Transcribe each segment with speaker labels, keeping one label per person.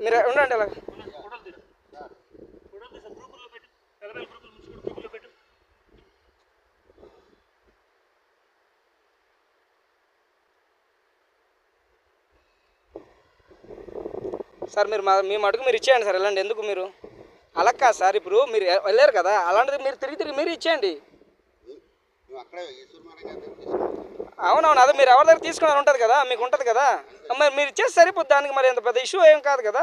Speaker 1: మీరు ఉండండి అలా. సార్ మీరు మా మీ మటుకు మీరు ఇచ్చేయండి సార్ వెళ్ళండి. ఎందుకు మీరు? అలా కాదు సార్ ఇప్పుడు మీరు వెళ్ళారు కదా అలాంటిది మీరు తిరిగి తిరిగి మీరు ఇచ్చేయండి. అవునవును అదే మీరు ఎవరి దగ్గర తీసుకున్నారు ఉంటుంది కదా మీకు ఉంటుంది కదా. మరి మీరు ఇచ్చేసి సరిపోద్ది దానికి మరి ఎంత పెద్ద ఇష్యూ ఏం కాదు కదా.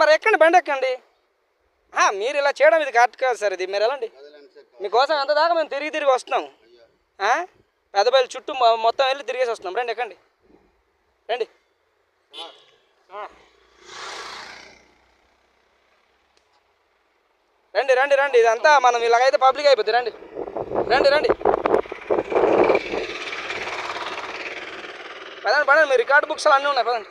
Speaker 1: మరి ఎక్కండి బండి ఎక్కండి. మీరు ఇలా చేయడం ఇది కరెక్ట్ కాదు సార్ ఇది మీరు
Speaker 2: సార్
Speaker 1: మీకోసం ఎంత దాకా మేము తిరిగి తిరిగి వస్తున్నాం? పెద్దపల్లి చుట్టూ మొత్తం వెళ్ళి తిరిగేసి వస్తున్నాం. రండి ఎక్కండి. రండి. రండి రండి రండి. ఇదంతా మనం ఇలాగైతే పబ్లిక్ అయిపోద్ది. రండి. రండి రండి. పదండి పదండి మీ రికార్డ్ బుక్స్ అన్నీ ఉన్నాయి పదండి.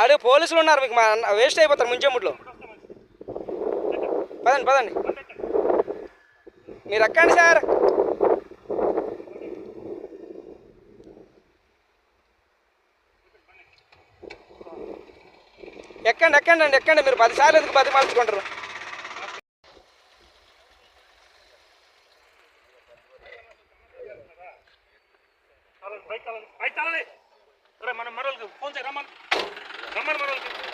Speaker 1: ఆడే పోలీసులు ఉన్నారు మీకు మా వేస్ట్ అయిపోతారు ముంచెముట్లో పదండి పదండి. మీరు ఎక్కండి సార్. ఎక్కండి ఎక్కండి అండి ఎక్కండి. మీరు పదిసార్లు ఎందుకు బతిమాల్చుకుంటారు
Speaker 3: బైక్ తాళాలి బైక్ తాళాలి అరే మనం మరొకరికి ఫోన్ చేయి రమ్మని. రమ్మని మరొకరికి.